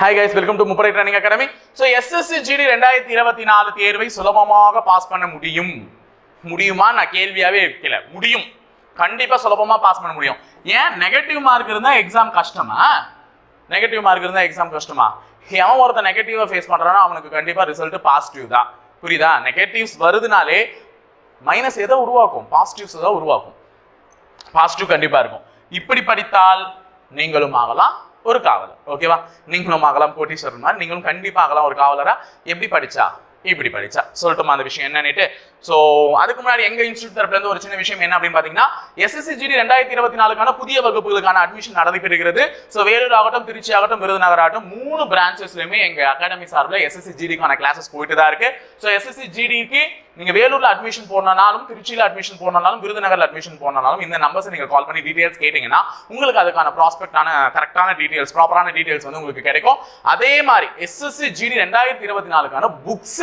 Hi guys welcome to முப்படை training academy so SSC GD ரெண்டாயிரத்தி இருபத்தி நாலு தேர்வை சுலபமாக பாஸ் பண்ண முடியும். முடியுமா? நான் கேள்வியாகவே வைக்கல. முடியும். கண்டிப்பாக சுலபமாக பாஸ் பண்ண முடியும். ஏன்? நெகட்டிவ் மார்க் இருந்தால் எக்ஸாம் கஷ்டமா? நெகட்டிவ் மார்க் இருந்தால் எக்ஸாம் கஷ்டமா? எவன் ஒருத்தன் நெகட்டிவாக ஃபேஸ் பண்ணுறானோ அவனுக்கு கண்டிப்பாக ரிசல்ட் பாசிட்டிவ் தான். புரியுதா? நெகட்டிவ்ஸ் வருதுனாலே மைனஸ் எதை உருவாக்கும்? பாசிட்டிவ்ஸ் தான் உருவாக்கும்? பாசிட்டிவ் கண்டிப்பா இருக்கும். இப்படி படித்தால் நீங்களும் ஆகலாம் ஒரு காவலர். ஓகேவா நீங்களும் ஆகலாம் கோட்டீஸ்வரன் மாதிரி. நீங்களும் கண்டிப்பாக ஆகலாம் ஒரு காவலரா. எப்படி படிச்சா? இப்படி படிச்சா. சொல்லட்டுமா அந்த விஷயம் என்னன்னுட்டு? ஸோ அதுக்கு முன்னாடி எங்க இன்ஸ்டியூட் தரப்புல இருந்து ஒரு சின்ன விஷயம் என்ன அப்படின்னு பாத்தீங்கன்னா எஸ்எஸ்சிஜிடி ரெண்டாயிரத்தி இருபத்தி நாலுக்கான புதிய வகுப்புகளுக்கான அட்மிஷன் நடைபெறுகிறது ஸோ வேலூர் ஆகட்டும் திருச்சி ஆகட்டும் விருதுநகர் ஆகட்டும் மூணு பிரான்ச்சஸ்லயுமே எங்க அகாடமி சார்பில் எஸ்எஸ்சி ஜிடிக்கான கிளாஸஸ் போயிட்டு தான் இருக்கு. ஸோ எஸ்எஸ்சி நீங்கள் வேலூரில் அட்மிஷன் போனாலும் திருச்சியில் அட்மிஷன் போனாலும் விருதுநகரில் அட்மிஷன் போனாலும் இந்த நம்பர்ஸை நீங்கள் கால் பண்ணி டீட்டெயில்ஸ் கேட்டிங்கன்னா உங்களுக்கு அதுக்கான ப்ராஸ்பெக்டான கரெக்டான டீட்டெயில்ஸ் ப்ராப்பரான டீட்டெயில்ஸ் வந்து உங்களுக்கு கிடைக்கும். அதே மாதிரி எஸ்எஸ்சி ஜிடி ரெண்டாயிரத்தி இருபத்தி நாலுக்கான புக்ஸ்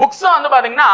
புக்ஸும் வந்து பார்த்தீங்கன்னா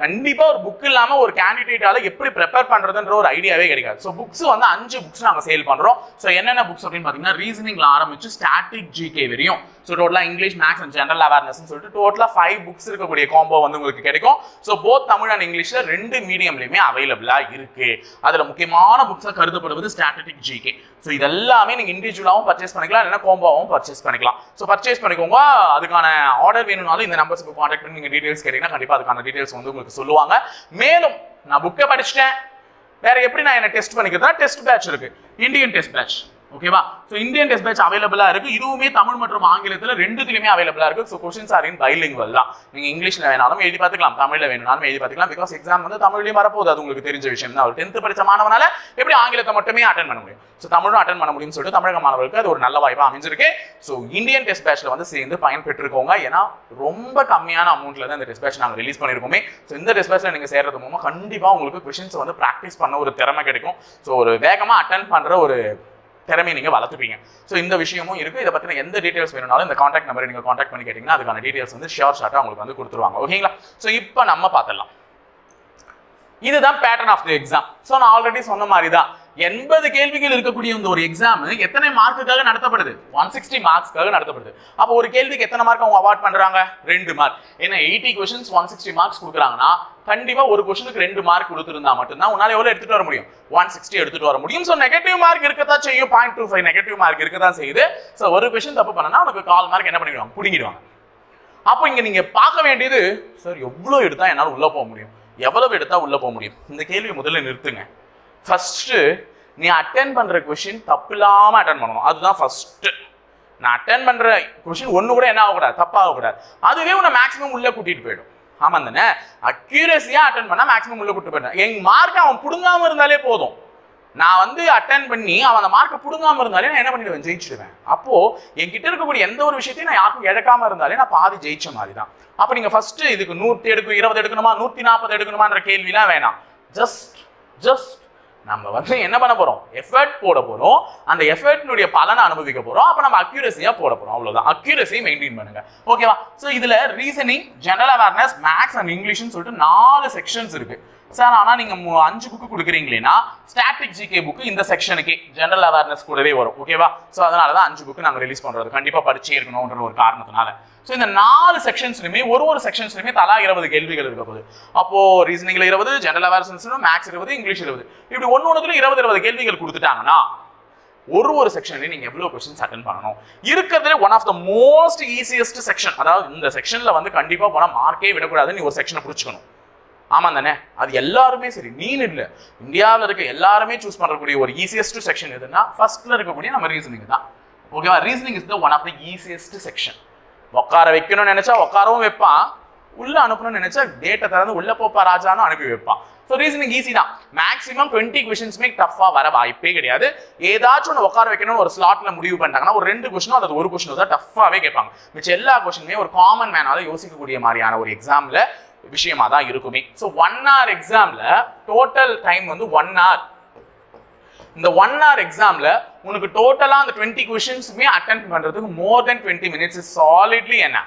கண்டிப்பாக ஒரு புக் இல்லாமல் ஒரு கேண்டிடேட்டால எப்படி ப்ரிப்பேர் பண்றதுன்ற ஒரு ஐடியாவே கிடைக்காது. ஸோ புக்ஸ் வந்து அஞ்சு புக்ஸ் நாங்கள் சேல் பண்ணுறோம் ஸோ என்னென்ன புக்ஸ் அப்படின்னு பார்த்தீங்கன்னா ரீசனிங்ல ஆரம்பிச்சு ஸ்டாட்டிக் ஜிகே வரையும். ஸோ டோட்டலாக English maths and general awareness சொல்லிட்டு டோட்டலாக ஃபைவ் புக்ஸ் இருக்கக்கூடிய காம்போ வந்து உங்களுக்கு கிடைக்கும். ஸோ போத் தமிழ் அண்ட் இங்கிலீஷில் ரெண்டு மீடியம்லையுமே அவைலபிளாக இருக்கு. அதில் முக்கியமான புக்ஸாக கருதப்படுவது ஸ்டாட்டிக் ஜிகே ஸோ இதெல்லாமே நீங்கள் இண்டிவிஜுவலாகவும் பர்ச்சேஸ் பண்ணிக்கலாம் இல்லைன்னா கோம்பாவும் பர்ச்சேஸ் பண்ணிக்கலாம். ஸோ பர்ச்சேஸ் பண்ணிக்கோங்க. அதுக்கான ஆர்டர் வேணும்னாலும் இந்த நம்பர்ஸுக்கு காண்டாக்ட் பண்ணி நீங்கள் டீடைல்ஸ் கேட்டிங்கன்னா கண்டிப்பாக அதுக்கான டீடைல்ஸ் வந்து உங்களுக்கு சொல்லுவாங்க. மேலும் நான் புக்கை படிச்சிட்டேன். வேற எப்படி நான் என்ன டெஸ்ட் பண்ணிக்கிறதா டெஸ்ட் பேட்ச் இருக்கு. இந்தியன் டெஸ்ட் பேட்ச் ஓகேவா ஸோ இந்தியன் டெஸ்ட் பேட்ச் அவைலபிளா இருக்கு. இதுவுமே தமிழ் மற்றும் ஆங்கிலத்தில் ரெண்டுத்திலுமே அவைலபிளா இருக்கு. So questions are in bilingual தான். நீங்க இங்கிலீஷ்ல வேணாலும் எழுதி பார்த்துக்கலாம். தமிழ்ல வேணாலும் எழுதி பார்த்துக்கலாம். பிகாஸ் எக்ஸாம் வந்து தமிழ்லயும் வரப்போகுது. அது உங்களுக்கு தெரிஞ்ச விஷயம் தான். ஒரு டென்த் படிச்ச மாணவனால எப்படி ஆங்கிலத்தை மட்டுமே அட்டன் பண்ண முடியும்? ஸோ தமிழும் அட்டன் பண்ண முடியும்னு சொல்லிட்டு தமிழக மாணவர்களுக்கு அது ஒரு நல்ல வாய்ப்பாக அமைஞ்சிருக்கு. ஸோ இந்தியன் டெஸ்ட் பேட்ச்ல வந்து சேர்ந்து பயன்பெற்றிருக்கோங்க. ஏன்னா ரொம்ப கம்மியான அமௌண்ட்ல தான் இந்த டெஸ்ட் பேட்ச் நாங்கள் ரிலீஸ் பண்ணியிருக்கோமே. ஸோ இந்த டெஸ்ட் பேட்ச்ல நீங்க சேர்றது மூலமா கண்டிப்பாக உங்களுக்கு கொஷின்ஸ் வந்து ப்ராக்டிஸ் பண்ண ஒரு திறமை கிடைக்கும். ஸோ ஒரு வேகமாக அட்டன் பண்ற ஒரு திறமையை நீங்கள் வளர்த்துப்பீங்க. ஸோ இந்த விஷயமும் இருக்குது இதை பற்றின எந்த டீட்டெயில்ஸ் வேணும்னாலும் இந்த காண்டாக்ட் நம்பரை நீங்கள் காண்டாக்ட் பண்ணி கேட்டீங்கன்னா அதுக்கான டீட்டெயில்ஸ் வந்து ஷியோர் ஷார்ட்டாக உங்களுக்கு வந்து கொடுத்துருவாங்க. ஓகேங்களா ஸோ இப்போ நம்ம பார்த்துடலாம். இதுதான் pattern of the exam so நான் ஆல்ரெடி சொன்ன மாதிரி தான் எண்பது கேள்விகள் இருக்கக்கூடிய இந்த ஒரு எக்ஸாம் எத்தனை மார்க்குக்காக நடத்தப்படுது? One sixty மார்க்ஸ்க்காக நடத்தப்படுது. அப்போ ஒரு கேள்விக்கு எத்தனை மார்க் அவங்க அவார்ட் பண்றாங்க? ரெண்டு மார்க் ஏன்னா eighty questions one sixty marks கொடுக்குறாங்கன்னா கண்டிப்பா ஒரு கொஸ்டினுக்கு ரெண்டு மார்க் கொடுத்துருந்தா மட்டும்தான் உன்னால எவ்வளவு எடுத்துட்டு வர முடியும்? ஒன் சிக்ஸ்டி எடுத்துட்டு வர முடியும். ஸோ நெகட்டிவ் மார்க் இருக்கத்தான் செய்யும். Point two five negative mark இருக்கதான் செய்யுது. ஸோ ஒரு கொஸ்டின் தப்பு பண்ணனா உனக்கு கால் மார்க் என்ன பண்ணிடுவாங்க? பிடிங்கிடுவாங்க. அப்போ இங்க நீங்க பார்க்க வேண்டியது சார் எவ்வளவு எடுத்தா என்னால் உள்ள போக முடியும்? எவ்வளவு எடுத்தா உள்ள போக முடியும்? இந்த கேள்வி முதல்ல நிறுத்துங்க. ஃபஸ்ட்டு நீ அட்டன் பண்ணுற கொஷின் தப்பு இல்லாமல் அட்டன் பண்ணணும். அதுதான் ஃபஸ்ட்டு நான் அட்டன் பண்ணுற கொஷின் ஒன்று கூட என்ன ஆகக்கூடாது? தப்பாகக்கூடாது. அதுவே உன்னை மேக்ஸிமம் உள்ளே கூட்டிகிட்டு போயிடும். ஆமாம் தானே? அக்யூரஸியாக அட்டன் பண்ணால் மேக்ஸிமம் உள்ளே கூட்டு போயிடும். என் மார்க் அவன் பிடுங்காமல் இருந்தாலே போதும். நான் வந்து அட்டன் பண்ணி அவன் அந்த மார்க்கை பிடுங்காமல் இருந்தாலே நான் என்ன பண்ணிடுவேன்? ஜெயிச்சிடுவேன். அப்போது என்கிட்ட இருக்கக்கூடிய எந்த ஒரு விஷயத்தையும் நான் யாருக்கும் இழக்காம இருந்தாலே நான் பாதி ஜெயிச்ச மாதிரி தான் அப்போ நீங்கள் ஃபஸ்ட்டு இதுக்கு நூற்றி எடுக்கும் இருபது எடுக்கணுமா நூற்றி நாற்பது எடுக்கணுமான்ற கேள்விலாம் வேணாம். ஜஸ்ட் ஜஸ்ட் நம்ம வந்து என்ன பண்ண போறோம்? எஃபர்ட் போட போறோம். அந்த எஃபர்ட்னுடைய பலனை அனுபவிக்க போறோம். அப்ப நம்ம அக்யூரஸியா போட போறோம். அவ்வளவுதான். அக்யூரஸி மெயின்டைன் பண்ணுங்க. ஓகேவா சோ இதுல reasoning general awareness maths and இங்கிலீஷ்னு சொல்லிட்டு நாலு செக்ஷன்ஸ் இருக்கு. சார் ஆனால் நீங்கள் அஞ்சு புக்கு கொடுக்குறீங்களேன்னா ஸ்டாட்டிக் ஜிகே புக்கு இந்த செக்ஷனுக்கே ஜென்ரல் அவேர்னஸ் கூடவே வரும் ஓகேவா ஸோ அதனால தான் அஞ்சு புக்கு நாங்கள் ரிலீஸ் பண்ணுறது கண்டிப்பாக படிச்சே இருக்கணும்ன்ற ஒரு காரணத்தினால. ஸோ இந்த நாலு செக்ஷன்ஸ்லையுமே ஒரு ஒரு செக்ஷன்ஸ்லையுமே தலா இருபது கேள்விகள் இருக்க போகுது. அப்போ ரீசனிங்ல இருபது ஜென்ரல் அவேர்னஸ் மேக்ஸ் இருபது இங்கிலீஷ் இருபது. இப்படி ஒன்று ஒன்றுத்துல இருபது இருபது கேள்விகள் கொடுத்துட்டாங்கன்னா ஒரு ஒரு செக்ஷன்லையும் நீங்கள் எவ்வளோ கொஸ்டின்ஸ் அட்டன் பண்ணணும்? இருக்கிறதுலே one of the most easiest section அதாவது இந்த செக்ஷனில் வந்து கண்டிப்பாக போனால் மார்க்கே விடக்கூடாதுன்னு நீ ஒரு செக்ஷனை பிடிச்சிக்கணும். ஆமாம் தானே அது எல்லாருமே சரி நீன் இல்லை. இந்தியாவில் இருக்க எல்லாருமே சூஸ் பண்ணக்கூடிய ஒரு ஈஸியஸ்ட் செக்ஷன் எதுன்னா ஃபர்ஸ்ட்ல இருக்கக்கூடிய நம்ம ரீசனிங் தான். ஓகேவா reasoning is the one of the easiest section உட்கார வைக்கணும்னு நினைச்சா உட்காரவும் வைப்பான். உள்ள அனுப்பணும்னு நினைச்சா டேட்டை திறந்து உள்ள போப்பா ராஜான்னு அனுப்பி வைப்பான். ஸோ ரீசனிங் ஈஸி தான். மேக்ஸிமம் டுவெண்ட்டி கொஷின்ஸுமே டஃப்பாக வர வாய்ப்பே கிடையாது. ஏதாச்சும் ஒன்று உட்கார வைக்கணும்னு ஒரு ஸ்லாட்ல முடிவு பண்ணிட்டாங்கன்னா ஒரு ரெண்டு கொஸ்டினோ அல்லது ஒரு கொஸ்டினோ தான் டஃப்பாகவே கேட்பாங்க. மிச்சம் எல்லா கொஸ்டினுமே ஒரு காமன் மேனால யோசிக்கக்கூடிய மாதிரியான ஒரு எக்ஸாமில் விஷயமா தான் இருக்குமே. ஸோ ஒன் ஹவர் எக்ஸாம்ல டோட்டல் டைம் வந்து ஒன் ஹவர் இந்த ஒன் ஹவர் எக்ஸாம்ல உனக்கு டோட்டலா அந்த டுவெண்ட்டி கொஷின்ஸுமே அட்டன் பண்றதுக்கு more than twenty minutes is solidly என்ன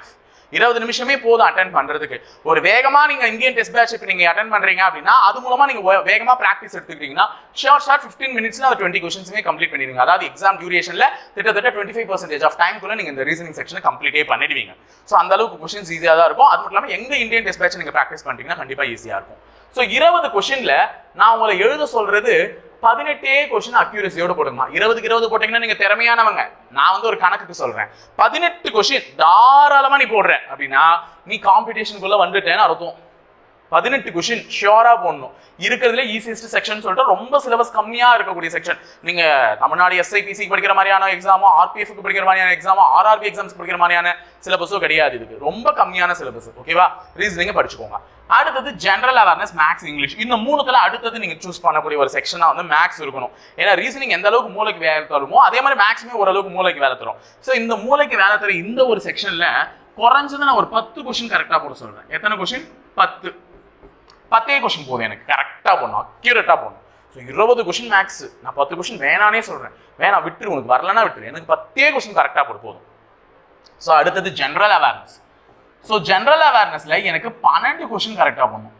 இருபது நிமிஷமே போதும் அட்டன் பண்றதுக்கு. ஒரு வேகமா நீங்க இந்தியன் டெஸ்ட் பேட்ச் இப்போ நீங்க அட்டன் பண்றீங்க அப்படின்னா அது மூலமா நீங்க வேகமா பிராக்டிஸ் எடுத்துக்கிறீங்கன்னா ஷார்ட் ஷார்ட் ஃபிஃப்டீன் மினிட்ஸ்ல அந்த டுவெண்ட்டி கொஸ்டின்ஸுமே கம்ப்ளீட் பண்ணிடுவீங்க. அதாவது எக்ஸாம் டியூரேஷன்ல கிட்டத்தட்ட டுவெண்ட்டி ஃபைவ் பர்சன்டேஜ் ஆஃப் டைம்குள்ள நீங்க இந்த ரீசனிங் செக்ஷனை கம்ப்ளீட்டே பண்ணிடுவீங்க. ஸோ அந்த அளவுக்கு கொஸ்டின்ஸ் ஈஸியாக தான் இருக்கும். அது மட்டும் இல்லாமல் எங்க இந்தியன் டெஸ்ட் பேட்ச் நீங்க பிராக்டிஸ் பண்ணிட்டீங்கன்னா கண்டிப்பா ஈஸியா இருக்கும். ஸோ இருபது கொஸ்டின்ல நான் உங்களை எழுத சொல்றது பதினெட்டே கொஸ்டின் அக்யூரசியோட போடுங்கம்மா. இருபதுக்கு இருபது போட்டீங்கன்னா நீங்க திறமையானவங்க. நான் வந்து ஒரு கணக்குக்கு சொல்றேன். பதினெட்டு கொஸ்டின் தாராளமா நீ போடுற. அப்படின்னா நீ காம்படிஷனுக்குள்ள வந்துட்டேன்னு அர்த்தம். பதினெட்டு கொஷின் ஷியோரா போடணும். இருக்கிறதுல ஈஸியஸ்ட் செக்ஷன் சொல்லிட்டு ரொம்ப சிலபஸ் கம்மியா இருக்கக்கூடிய செக்ஷன் நீங்க தமிழ்நாடு எஸ்ஐபிசி படிக்கிற மாதிரியான எக்ஸாமோ ஆர்பிஎஃப்க்கு படிக்கிற மாதிரியான எக்ஸாமோ ஆர்ஆர்பி எக்ஸாம்ஸ் படிக்கிற மாதிரியான சிலபஸோ கிடையாது இதுக்கு. ரொம்ப கம்மியான சிலபஸ் ஓகேவா ரீசனிங்க படிச்சுக்கோங்க. அடுத்தது ஜென்ரல் அவேர்னஸ் மேக்ஸ் இங்கிலீஷ் இந்த மூணுத்துல அடுத்தது நீங்க சூஸ் பண்ணக்கூடிய ஒரு செக்ஷனா வந்து மேக்ஸ் இருக்கணும். ஏன்னா ரீசனிங் எந்த அளவுக்கு மூளைக்கு வேலை தருமோ அதே மாதிரி மேக்ஸுமே ஓரளவுக்கு மூளைக்கு வேலை தரும். ஸோ இந்த மூளைக்கு வேலை தர இந்த ஒரு செக்ஷன்ல குறைஞ்சது நான் ஒரு பத்து கொஸ்டின் கரெக்டாக போட சொல்றேன். எத்தனை கொஸ்டின் பத்து. பத்தே கொஸ்டின் போதும். எனக்கு கரெக்டாக போடணும் அக்யூரேட்டாக போடணும். ஸோ இருபது கொஷின் மேக்ஸ் நான் பத்து கொஷின் வேணானே சொல்கிறேன் வேணாம் விட்டுரு உனக்கு வரலன்னா விட்டுரு. எனக்கு பத்தே கொஸ்டின் கரெக்டாக போட போதும். ஸோ அடுத்தது ஜென்ரல் அவேர்னஸ் ஸோ ஜென்ரல் அவேர்னஸில் எனக்கு பன்னெண்டு கொஷின் கரெக்டாக போடணும்.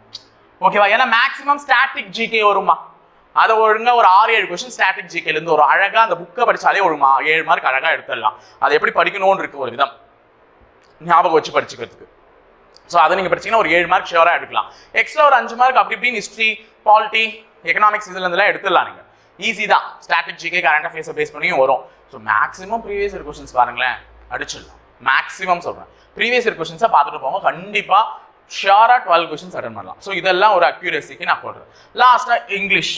ஓகேவா ஏன்னா மேக்ஸிமம் ஸ்டாட்டிக் ஜிகே வருமா அதை ஒழுங்காக ஒரு ஆறு ஏழு கொஸ்டின் ஸ்டாட்டிக் ஜிகேலேருந்து ஒரு அழகாக அந்த புக்கை படித்தாலே ஒரு மா- ஏழு மார்க் அழகாக எடுத்துடலாம். அதை எப்படி படிக்கணும்னு இருக்கு ஒரு விதம். ஞாபகம் வச்சு படிச்சுக்கிறதுக்கு. ஸோ அதை நீங்கள் படிச்சீங்கன்னா ஒரு ஏழு மார்க் ஷியோராக எடுக்கலாம். எக்ஸ்ட்ரா ஒரு அஞ்சு மார்க் அப்படி இப்படின்னு ஹிஸ்ட்ரி பாலிட்டி எக்கனாமிக்ஸ் இதுலேருந்துலாம் எடுத்துடலாம் நீங்கள் ஈஸி தான். ஸ்ட்ராட்டஜிக்கு கரண்ட் அஃபேர்ஸை பேஸ் பண்ணியும் வரும். So maximum previous year questions பாருங்களேன். அடிச்சிடலாம். மேக்ஸிமம் சொல்கிறேன் ப்ரீவியஸ் இயர் கொஸ்டின்ஸை பார்த்துட்டு போங்க. கண்டிப்பாக ஷியோராக டுவெல் கொஸ்டின்ஸ் அட்டன் பண்ணலாம். ஸோ இதெல்லாம் ஒரு அக்யூரஸிக்கு நான் போடுறேன். லாஸ்ட்டாக இங்கிலீஷ்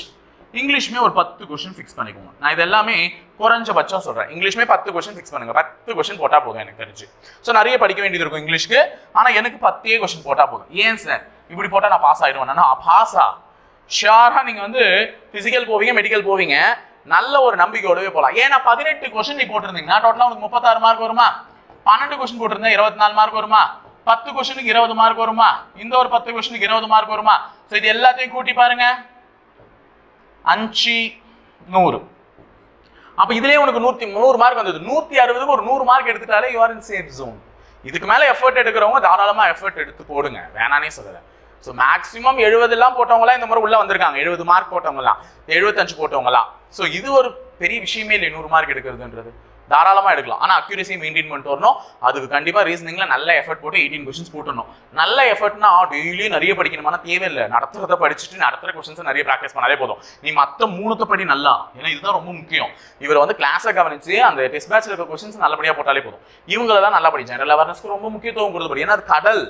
இங்கிலீஷ்மே ஒரு பத்து கொஸ்டின் ஃபிக்ஸ் பண்ணிக்கோங்க. நான் இது எல்லாமே குறைஞ்சபட்சம் சொல்கிறேன் இங்கிலீஷ்மே பத்து கொஸ்டின் ஃபிக்ஸ் பண்ணுங்க. பத்து கொஸ்டின் போட்டால் போதும் எனக்கு தெரிஞ்சு. ஸோ நிறைய படிக்க வேண்டியது இருக்கும் இங்கிலீஷ்க்கு. ஆனால் எனக்கு பத்தே கொஸ்டின் போட்டால் போதும். ஏன் சார் இப்படி போட்டால் நான் பாஸ் ஆயிடுவேன். பாஸா ஷியாராக நீங்கள் வந்து ஃபிசிக்கல் போவீங்க மெடிக்கல் போவீங்க. நல்ல ஒரு நம்பிக்கையோடவே போகலாம் ஏன்னா பதினெட்டு கொஸ்டின் நீ போட்டிருந்தீங்கன்னா டோட்டலாக உங்களுக்கு முப்பத்தாறு மார்க் வருமா? பன்னெண்டு கொஸ்டின் போட்டிருந்தா இருபத்தி நாலு மார்க் வருமா? பத்து கொஸ்டினுக்கு இருபது மார்க் வருமா? இந்த ஒரு பத்து கொஸ்டினுக்கு இருபது மார்க் வருமா? ஸோ இது எல்லாத்தையும் கூட்டி பாருங்க. அஞ்சு நூறு. அப்போ இதுலேயே உனக்கு நூற்றி நூறு மார்க் வந்தது. நூற்றி அறுபதுக்கு ஒரு நூறு மார்க் எடுத்துட்டாலே யூஆர் இன் சேஃப் ஜோன் இதுக்கு மேலே எஃபர்ட் எடுக்கிறவங்க தாராளமாக எஃபர்ட் எடுத்து போடுங்க. வேணானே சொல்லலை. ஸோ மேக்ஸிமம் எழுபதுலாம் போட்டவங்களாம் இந்த மாதிரி உள்ளே வந்திருக்காங்க. எழுபது மார்க் போட்டவங்களாம் எழுபத்தஞ்சு போட்டவங்களாம் ஸோ இது ஒரு பெரிய விஷயமே இல்லை நூறு மார்க் எடுக்கிறதுன்றது. தாராளமாக எடுக்கலாம். ஆனால் அக்யூரசி மெயின்டைன் பண்ணிட்டு வரணும். அதுக்கு கண்டிப்பாக ரீசனிங்கில் நல்ல எஃபர்ட் போட்டு எயிட்டீன் கொஸ்டின்ஸ் போட்டுடணும். நல்ல எஃபர்ட்னா டெய்லியும் நிறைய படிக்கணுமான தேவையில்லை. நடத்துறத படிச்சுட்டு நடத்துகிற கொஸ்டின்ஸை நிறைய ப்ராக்டிஸ் பண்ணாலே போதும். நீ மற்ற மூணுத்த படி நல்லா. ஏன்னா இதுதான் ரொம்ப முக்கியம். இவர் வந்து கிளாஸை கவனித்து அந்த டெஸ்ட் மேட்ச்சில் இருக்க கொஸ்டின்ஸ் நல்லபடியாக போட்டாலே போதும். இவங்கள தான் நல்லா படி ஜெனரல் அவேர்னஸ்க்கு ரொம்ப முக்கியத்துவம் கொடுத்து ஏன்னா அது கடல்.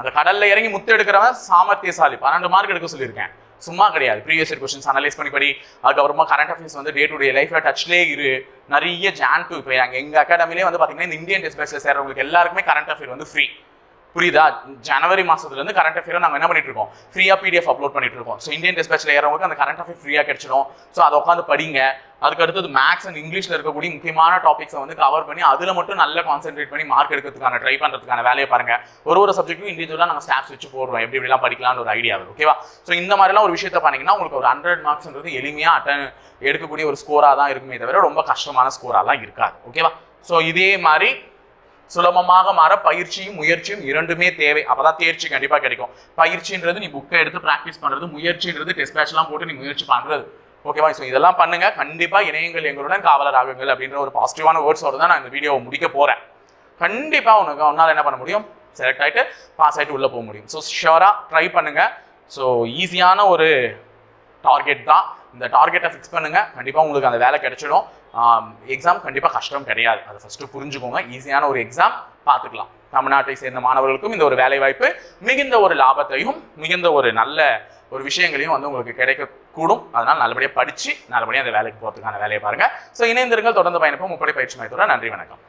அந்த கடல்ல இறங்கி முத்து எடுக்கிறவன் சாமர்த்தியசாலி. பன்னெண்டு மார்க் எடுக்க சொல்லியிருக்கேன். சும்மா கிடையாது. ப்ரீவியஸ் இயர் கொஸ்டின்ஸ் அனலைஸ் பண்ணி படி அதுக்கப்புறமா கரண்ட் அஃபேர்ஸ் வந்து டே டு டே லைஃப்ல டச்லேயே இரு. நிறைய ஜான் டூ இப்போ எங்கள் அகாடமிலே வந்து பார்த்தீங்கன்னா இந்த இந்தியன் டெஸ்ட் பேட்ச்ல சேர்றவங்களுக்கு எல்லாருக்குமே கரண்ட் அஃபேர் வந்து ஃப்ரீ புரியுதா? ஜனவரி மாசத்துலேருந்து கரண்ட் அஃபேர் நாங்கள் என்ன பண்ணிட்டு இருக்கோம் ஃப்ரீயாக பிடிஎஃப் அப்லோட் பண்ணிட்டு இருக்கோம் ஸோ இந்தியன் டெஸ்ட் ஏறவங்களுக்கு அந்த கரண்ட் அஃபேர் ஃப்ரீயாக கிடைச்சிடும் ஸோ அதை உட்காந்து படிங்க. அதுக்கு அடுத்தது மேக்ஸ் அண்ட் இங்கிலீஷில் இருக்கக்கூடிய முக்கியமான டாபிக்ஸை வந்து கவர் பண்ணி அதில் மட்டும் நல்ல கான்சென்ட்ரேட் பண்ணி மார்க் எடுக்கிறதுக்கான ட்ரை பண்ணுறதுக்கான வேலையை பாருங்க. ஒரு ஒரு சப்ஜெக்ட்டும் இண்டிவிஜுவலாக நாங்கள் ஸ்டாப்ஸ் வச்சு போடுறோம். எப்படி எப்படிலாம் படிக்கலாம்னு ஒரு ஐடியா வரும். ஓகேவா ஸோ இந்த மாதிரிலாம் ஒரு விஷயத்த பண்ணீங்கன்னா உங்களுக்கு ஒரு ஹண்ட்ரட் மார்க்ஸ்ன்றது எளிமையா அட்டன் எடுக்கக்கூடிய ஒரு ஸ்கோராக தான் இருக்குமே தவிர ரொம்ப கஷ்டமான ஸ்கோராலாம் இருக்காது. ஓகேவா ஸோ இதே மாதிரி சுலபமாக மாற பயிற்சியும் முயற்சியும் இரண்டுமே தேவை. அப்பதான் தேர்ச்சி கண்டிப்பா கிடைக்கும். பயிற்சின்றது நீ புக்கை எடுத்து பிராக்டிஸ் பண்றது முயற்சின்றது டெஸ்ட் பேட்ச்லாம் போட்டு நீ முயற்சி பண்றது. ஓகேவா ஸோ இதெல்லாம் பண்ணுங்க. கண்டிப்பா இணையங்கள் எங்களுடன் காவலர் ஆகுங்கள் அப்படின்ற ஒரு பாசிட்டிவான வேர்ட்ஸோட தான் நான் இந்த வீடியோவை முடிக்க போறேன். கண்டிப்பா உனக்கு உன்னால என்ன பண்ண முடியும்? செலக்ட் ஆயிட்டு பாஸ் ஆயிட்டு உள்ள போக முடியும். ஸோ ஷியோரா ட்ரை பண்ணுங்க. ஸோ ஈஸியான ஒரு டார்கெட் தான். இந்த டார்கெட்டை ஃபிக்ஸ் பண்ணுங்கள் கண்டிப்பாக உங்களுக்கு அந்த வேலை கிடைச்சிடும். எக்ஸாம் கண்டிப்பாக கஷ்டம் கிடையாது. அதை ஃபஸ்ட்டு புரிஞ்சுக்கோங்க. ஈஸியான ஒரு எக்ஸாம் பார்த்துக்கலாம். தமிழ்நாட்டை சேர்ந்த மாணவர்களுக்கும் இந்த ஒரு வேலை வாய்ப்பு மிகுந்த ஒரு லாபத்தையும் மிகுந்த ஒரு நல்ல ஒரு விஷயங்களையும் வந்து உங்களுக்கு கிடைக்கக்கூடும். அதனால் நல்லபடியாக படித்து நல்லபடியாக அந்த வேலைக்கு போகிறதுக்கான வேலையை பாருங்க. ஸோ இணைந்திருங்கள். தொடர்ந்து பயணிப்போம். முப்படை பயிற்சி மையத்தோட நன்றி வணக்கம்.